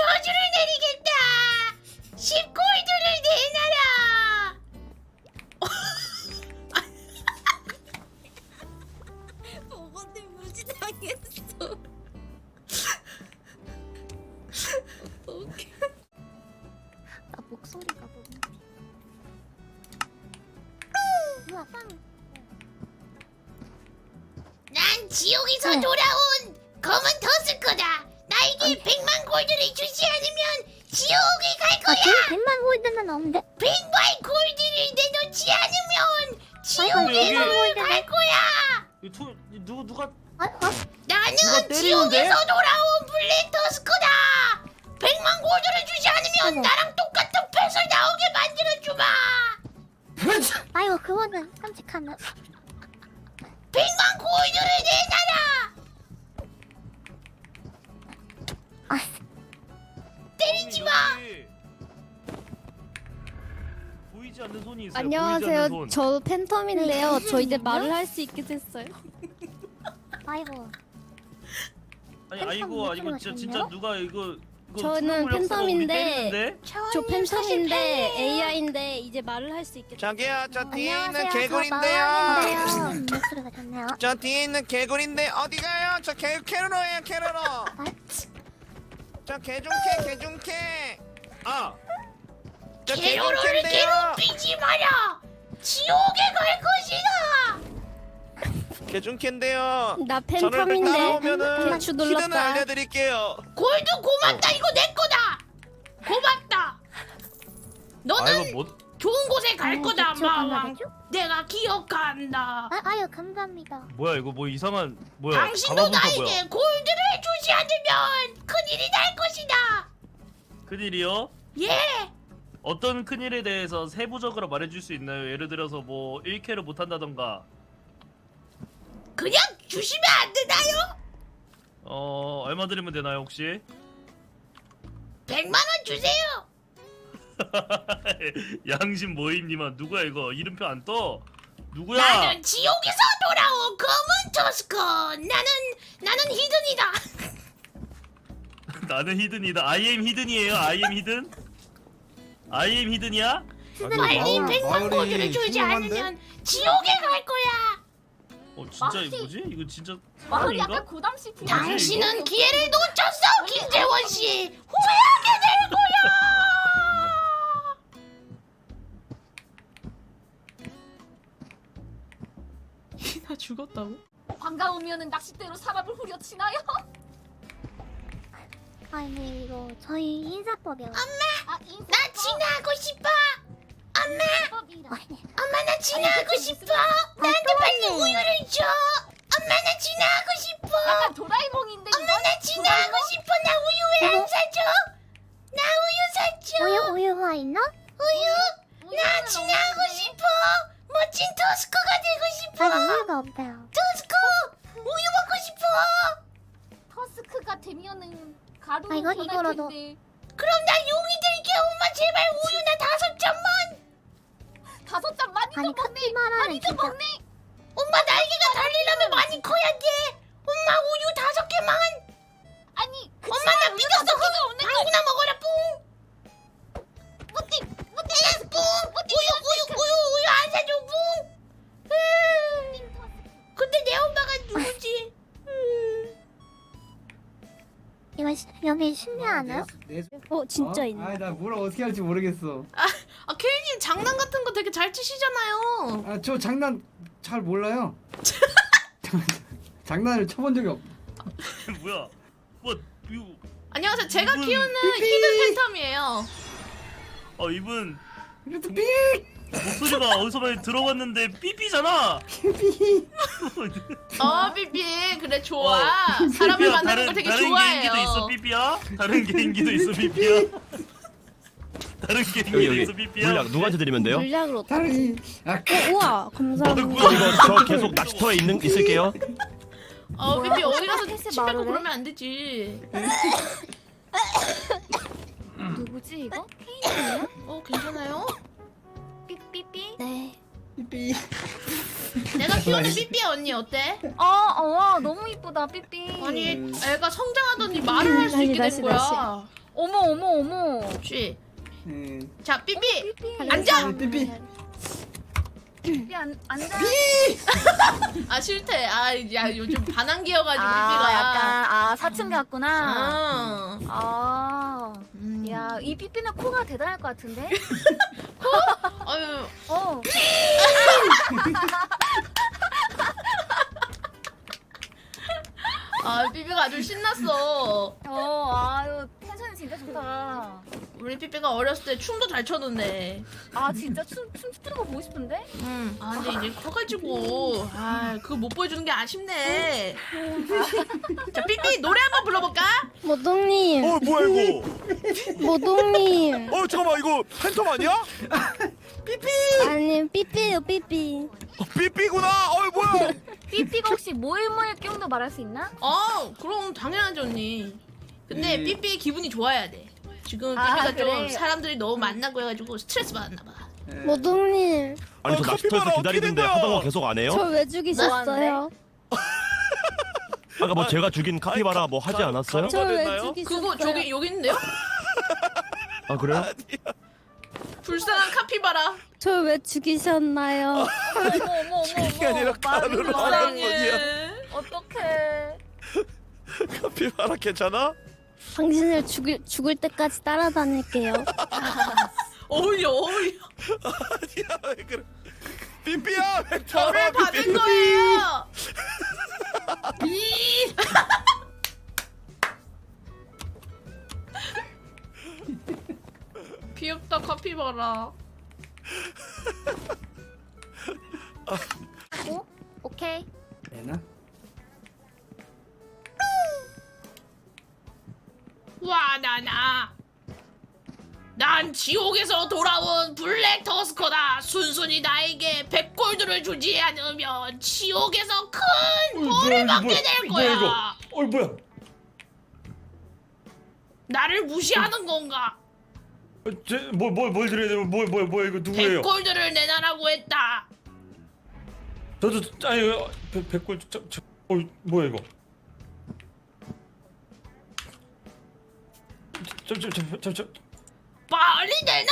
저주를 내리겠다. 10골드를 내놔라. 어머니 무지당했어. 어떡해. 나 목소리가 너무. 우와 빵. 난 지옥에서 네. 돌아온 검은 터스커다. 나에게 100만 골드를 주지 않으면 지옥에 갈 아 거야. 지금 100만 골드는 없는데. 100만 골드를 내놓지 않으면 지옥에 갈 거야. 이 투, 이 누구 누가 아, 아 나는 누가 때리는데? 지옥에서 돌아온 블랙 터스커다. 100만 골드를 주지 않으면 어머. 나랑 똑같은 펫을 나오게 만들어 주마. 아이고 그거는 깜찍하네. 100만 골드를 내놔라. 보이지 않는 손이 있어요. 보이지 안녕하세요. 않는 손. 저 팬텀인데요. 네, 저 이제 말을? 할 수 있게 됐어요. 아이고. 아니 팬텀 아이고 이거 목소리가 진짜? 진짜 누가 이거 이거 저는 팬텀인데? 저 팬텀인데 AI인데 이제 말을 할 수 있게 됐어요. 저기요 저 뒤에 있는 안녕하세요. 개구리인데요 마왕인데요. 음, 목소리가 좋네요. 저 뒤에 있는 개구리인데 어디 가요 저 개, 캐로로예요 캐로로 아, 저 개중캐 개중캐 아 개중캐인데요 괴롭히지 마라. 지옥에 갈 것이다. 개중캐인데요 나 저를 팬텀인데 따라오면은 대추 히든을. 알려드릴게요 골드 고맙다. 이거 내 거다. 고맙다. 너는 아 이거 뭐 좋은 곳에 갈 어, 거다, 마왕. 내가 기억한다. 아, 아유 감사합니다. 뭐야 이거 뭐 이상한 뭐야 당신도 가방부터 나에게 뭐야 골드를 주지 않으면 큰일이 날 것이다. 큰일이요? 예. 어떤 큰일에 대해서 세부적으로 말해줄 수 있나요? 예를 들어서 뭐 1캐를 못한다던가 그냥 주시면 안 되나요? 어 얼마 드리면 되나요 혹시? 100만 원 주세요. 양심 모임님아 누구야 이거 이름표 안 떠? 누구야? 나는 지옥에서 돌아온 검은 토스커. 나는 나는 히든이다. 나는 히든이다. I am 히든이에요. I am 히든? I am 히든이야? 빨리 마을- 100만 골드를 주지 않으면 지옥에 갈 거야. 어 진짜 이거 뭐지? 이거 진짜 마을이 사람인가? 약간 고담시 팀. 당신은 기회를 놓쳤어, 김재원 씨. 후회하게 될 거야. 나 죽었다고? 반가우면은 낚싯대로 사람을 후려치나요? 아니 이거 저희 인사법이요. 아, 나 지나고 싶어. 인사법이라. 아니, 엄마 나 지나고 싶어. 아, 나한테 빨리. 우유를 줘. 엄마 나 지나고 싶어. 약간 도라에몽인데 엄마 나 지나고 싶어. 나 우유 왜 안 사줘? 나 우유 사줘. 우유 우유가 있나? 우유. 나 지나고 싶어. 멋진 토스코가 되고 싶어. 아 우유가 없대요. 토스코 우유 먹고 싶어. 터스크가 되면은 가루로 아, 이거 변할 이거라도. 텐데 그럼 나 용이 될게. 엄마 제발 우유 나 다섯 잔만. 다섯 잔 많이 더 아니 먹네. 카피바라는 많이 더 진짜 먹네. 여기? 내, 내, 어 진짜 어? 있네. 아니 나뭘 어떻게 할지 모르겠어. 아 케이님 장난 같은 거 되게 잘 치시잖아요. 아 저 장난 잘 몰라요. 장난을 쳐본 적이 없. 뭐야? 뭐 이거 안녕하세요. 제가 이분- 키우는 히든 팬텀이에요. 어 이분 삐 목소리가 어디서 많이 들어봤는데 삐삐잖아. 삐. 어 삐삐 그래 좋아. 어, 사람을 삐삐야, 만나는 다른, 거 되게 다른 좋아해요. 개인기도 있어 삐삐야? 다른 개인기도 있어 삐삐야? 다른 개인기도 여기 있어 삐삐야? 물약 누구한테 드리면 돼요? 물약으로. 다른 아 어, 우와 감사합니다. 이거 저 계속 낚시터에 있는 있을게요. 어 삐삐 어디 가서 해? 그러면 안 되지. 누구지 이거? 어 괜찮아요? 삐삐삐. 네. 삐. 내가 키우는 삐삐 언니 어때? 어, 어, 너무 이쁘다 삐삐. 아니 애가 성장하더니 말을 할 수 다시, 있게 다시, 된 거야. 어, 어머 어머 어머. 그렇지. 음. 자 삐삐 음. 앉아. 삐삐. 안 앉아. 아 싫대. 아야 요즘 반항기여가지고 아 약간 아 사춘 같구나. 아. 아. 음. 야, 이 삐삐는 코가 대단할 것 같은데? 아유 어. 아 삐삐가 아주 신났어. 어, 아유, 텐션이 진짜 좋다. 우리 삐삐가 어렸을 때 춤도 잘 췄는데. 아, 진짜 춤, 춤 추는 거 보고 싶은데? 음. 아 근데 이제 커가지고 아 그거 못 보여주는 게 아쉽네. 자 삐삐 노래 한번 불러볼까? 모동님, 어 뭐야 이거? 모동님. 어 잠깐만 이거 팬텀 아니야? 아니 삐삐요 삐삐. 어, 삐삐구나. 어 뭐야? 삐삐가 혹시 모일모일 경도 말할 수 있나? 어 그럼 당연하죠 언니. 근데 음. 삐삐 기분이 좋아야 돼. 지금 아, 삐삐가 좀 그래. 사람들이 너무 만나고 해가지고 스트레스 받았나 봐. 모동님, 아니 저 어, 낚시터에서 카피바라 기다리는데 어떻게 된? 거 계속 안 해요? 저 왜 죽이셨어요? 아까 뭐 제가 죽인 카피바라 뭐 하지 않았어요? 저왜 됐나요? 죽이셨어요? 그거 저기 여기 있는데요? 아 그래요? 불쌍한 카피바라. 저 왜 죽이셨나요? 어머, 어머, 어머, 그게 아니라 가루로 어머. 하는. 어떡해. 카피바라 괜찮아? 당신을 죽일 죽을 때까지 따라다닐게요. 어울려 어울려. 아니야 왜 그래? 삐삐야 왜 저를 따라와, 받은 삐삐. 거예요. 이. 귀엽다 카피바라. 터스커다. 순순히 나에게 100골드를 주지 않으면 지옥에서 큰 벌을 받게 될 거야. 어 뭐야? 나를 무시하는 건가? 뭐뭘뭘 드려야 돼? 뭐뭐 뭐 이거 누구예요? 100골드를 내놔라고 했다. 저도 아니 백- 백골 저, 저, 어 뭐야 이거? 저저저저 빨리 내놔!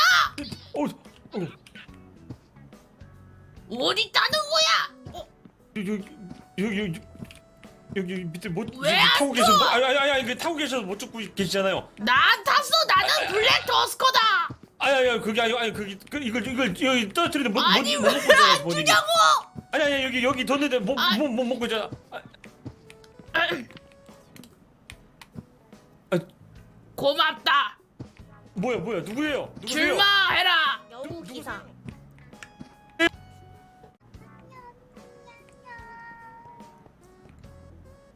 어, 어 어디 있다는 거야? 어, 여기 여기 여기 여기 밑에 못 왜 여기 안 타고 줘? 계셔서 아니 아니 아니 그 타고 계셔서 못 죽고 계시잖아요. 난 탔어. 나는 블랙 터스커다. 아니 아니 그게 아니 아니 그게 그 이걸 이걸 여기 떨어뜨리는데 못, 아니 못, 못 먹고 있잖아 왜안 본인이. 주냐고? 아니 아니 여기 여기 뒀는데 못 아. 못못 먹고 있잖아. 아, 고맙다. 뭐야 뭐야 누구예요? 누구세요? 출마해라. 기사.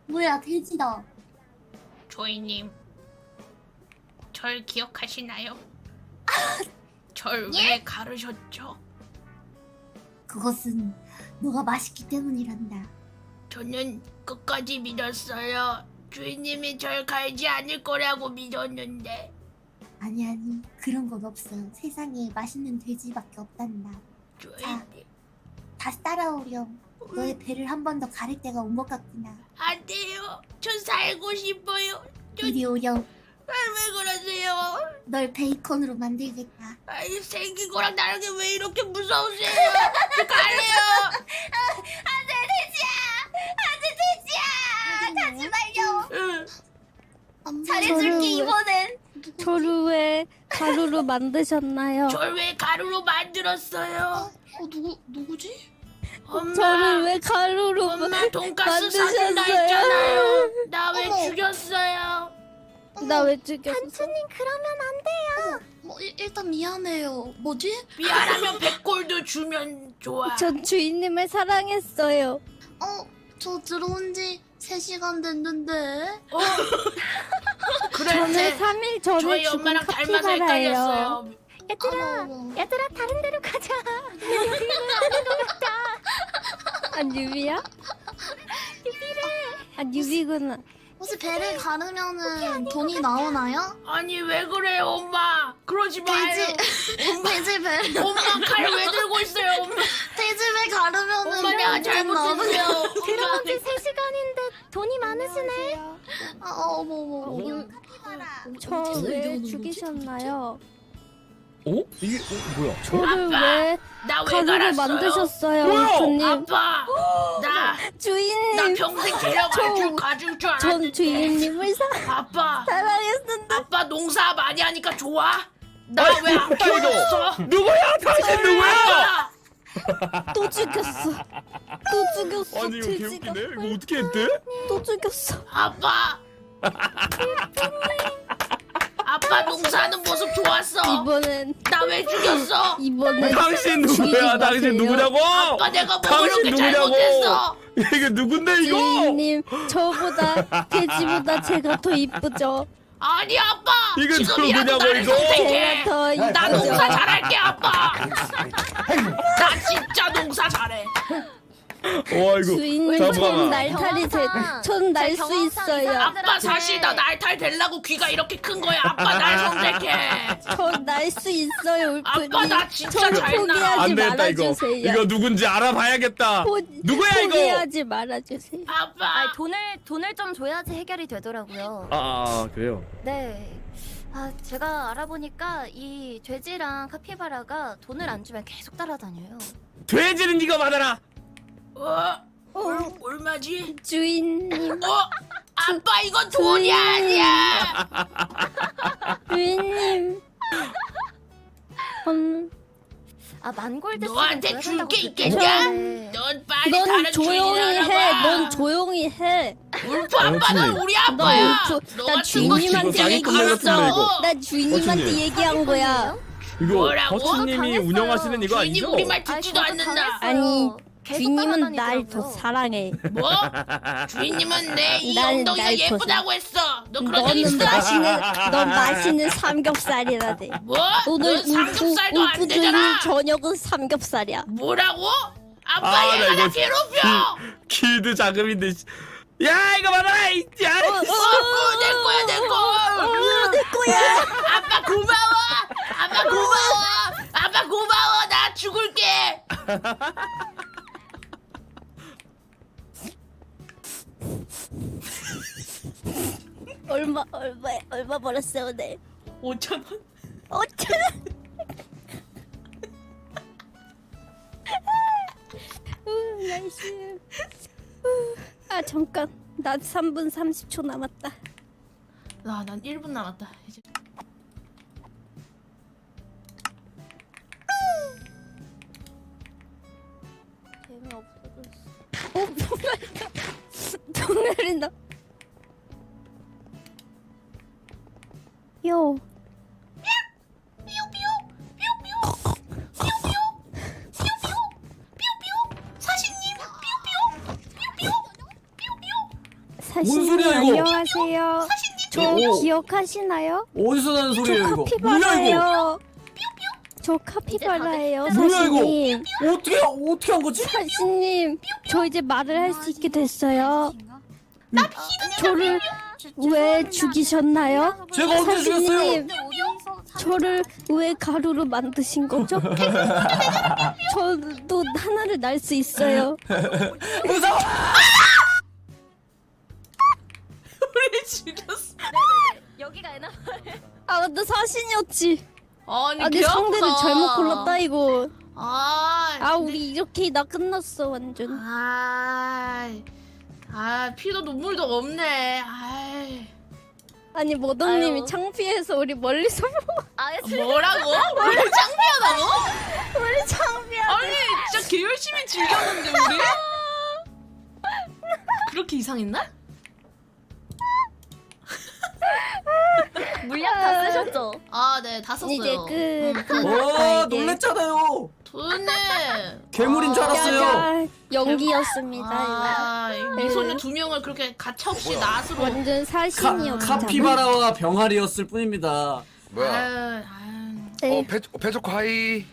뭐야 돼지다. 조이님, 절 기억하시나요? 절 예? 왜 가르셨죠? 그것은 너가 맛있기 때문이란다. 저는 끝까지 믿었어요. 주인님이 절 갈지 않을 거라고 믿었는데 아니 아니 그런 건 없어. 세상에 맛있는 돼지밖에 없단다. 주인님 다시 따라오렴. 너의 배를 한 번 더 가릴 때가 온 것 같구나. 안 돼요. 전 살고 싶어요. 저- 이리 오렴. 아, 왜 그러세요? 널 베이컨으로 만들겠다. 아이 생긴 거랑 다른 게왜 이렇게 무서우세요? 저 갈래요. 안돼 돼지야! 안돼 돼지야! 가지 말려. 응. 잘해줄게 저를 왜- 이번엔. 저를 왜 가루로 만드셨나요? 절 왜 가루로 만들었어요? 어, 누구, 누구지? 엄마. 저를 왜 가루로 마- 엄마 돈가스 사준다 만드셨어요? 했잖아요. 나 왜 어머. 죽였어요? 나 왜 죽였어? 단추님 그러면 안 돼요. 뭐, 일, 일단 미안해요. 뭐지? 미안하면 100골드 주면 좋아. 전 주인님을 사랑했어요. 어, 저 들어온 지 3시간 됐는데. 어? 저는 그래. 3일 전에 저희 죽은 엄마랑 닮아서 카피바라예요. 헷갈렸어요. 얘들아, 어머. 얘들아 다른 데로 가자. 아 뉴비야? 아 뉴비구나. 혹시 배를 가르면은 돈이 나오나요? 아니 왜 그래 엄마? 그러지 마요. 돼지, 돼지 배, 엄마 칼 왜 들고 있어요 엄마? 돼지 배 가르면은 엄마 내가? 잘못했어요. 들어온 지 3시간인데 돈이 많으시네. 아 어머 어머 어머. 저 왜 죽이셨나요? 어? 이게 어, 뭐야? 저를 왜 나 왜 가루를 갈았어요? 만드셨어요, 뭐야? 울프님? 아빠 나, 나 주인님, 평생 데려갈 줄 가줄 줄전 알았는데 주인님을 사, 아빠 사랑했는데 아빠 농사 많이 하니까 좋아? 나 아이고, 왜안 아이고. 키워줬어? 누구야? 당신 누구야? 아빠 또 죽였어. 또 죽였어, 아니 이거 돼지가. 개웃기네. 이거 어떻게 했대? 또 죽였어. 아빠 아빠 농사하는 모습 좋았어 이번엔, 나 왜 죽였어? 이번엔 당신 죽이지 누구야? 당신 마세요. 누구냐고? 아빠 내가 뭐 당신 그렇게 누구냐고? 잘못했어 이게 누군데 이거? 주인님, 저보다, 돼지보다 제가 더 이쁘죠? 아니 아빠 이거 지금이라도 누구냐고, 나를 이거? 선택해 제가 더나 이쁘죠? 농사 잘할게 아빠 나 진짜 농사 잘해 와 이거 주인님, 전 잠깐만. 날탈이 돼, 전날수 있어요. 아빠 사실 나 날탈 되려고 귀가 이렇게 큰 거야 아빠 날 선택해 전 날 수 있어요, 울프님. 아빠 나 진짜 전잘 날아 포기하지 안 되겠다 이거. 말아주세요. 이거 누군지 알아봐야겠다. 포, 누구야, 이거? 포기하지 말아주세요. 아빠 돈을 돈을 좀 줘야지 해결이 되더라고요. 아, 아 그래요. 네. 아 제가 알아보니까 이 돼지랑 카피바라가 돈을 안 주면 계속 따라다녀요. 돼지는 네가 받아라. 어? 얼, 얼마지? 주인님, 어? 아빠 이건 돈이 아니야 주인님. 음, 아 만골드 너한테 줄게 있겠냐? 넌 빨리 넌 다른 조용히 해. 알아봐. 넌 조용히 해. 울프 아빠는 어찌니? 우리 너 아빠야 울프, 너 나 같은 주인님한테 이거 얘기했어. 이거. 나 주인님한테 어찌니? 얘기한 거야. 이거 뭐라고? 당했어요. 운영하시는 이거 아니죠? 우리 말 아, 듣지도 않는다. 아니, 계속 주인님은 날 더 따라다니더라고요. 사랑해. 뭐? 주인님은 내이난 엉덩이가 날 예쁘다고 했어 너 그런 적 너는 있어? 맛있는, 넌 맛있는 삼겹살이라네. 뭐? 오늘 넌 삼겹살도 울프, 안 되잖아 저녁은 삼겹살이야. 뭐라고? 아빠 아, 나 얘가 나 이거 괴롭혀 길드 자금인데. 씨. 야 이거. 이 야. 어, 어, 내 거야 내 거. 내 거야. 아빠 고마워. 아빠 고마워. 아빠 고마워. 나 죽을게. 얼마, 얼마, 벌었어, 오늘? 5천 원. 어쩌 우, 날씨. 우, 아, 잠깐. 나 3분 30초 남았다. 아, 난 1분 남았다. 이제. 재미없어졌어. 어, 이거. 똥내 요. 사신님 소리야, 이거? 안녕하세요. 저 오. 기억하시나요? 어디서 나는 저 소리예요 이거? 뭐야 이거? 카피바라예요. 저 카피바라예요, 뭐야, 이거? 사신님. 어떻게 어떻게 한 거지? 사신님, 저 이제 말을 할 수 있게 됐어요. 저를 왜 죽이셨나요? 제가 언제 죽였어요? 사신님, 저를 왜 가루로 만드신 거죠? 저도 하나를 날 수 있어요. 무서워! 우리 죽였어. 여기가 에나 아, 근데 사신이었지. 아니, 아, 내개 상대를. 잘못 골랐다 이거. 아, 아, 우리 이렇게 나 끝났어 완전. 아, 아, 피도 눈물도 없네. 아이. 아니 모던님이 아유. 창피해서 우리 멀리서 보고 아 뭐라고? 왜 창피하다고? 우리 창피하. 아니, 진짜 개 열심히 즐겼는데 우리? 그렇게 이상했나? 물약 다 쓰셨죠? 아, 네, 다 썼어요. 이제 끝. 끝. 와 아, 놀랬잖아요. 돈을 괴물인 줄 알았어요. 짜잔. 연기였습니다. 아, 이 미소녀 두 명을 그렇게 가차없이 이거. 낫으로. 완전 카, 사신이었잖아. 카피바라와 병아리였을 뿐입니다. 뭐야? 아유, 아유. 네. 어, 페, 어, 페조코 하이.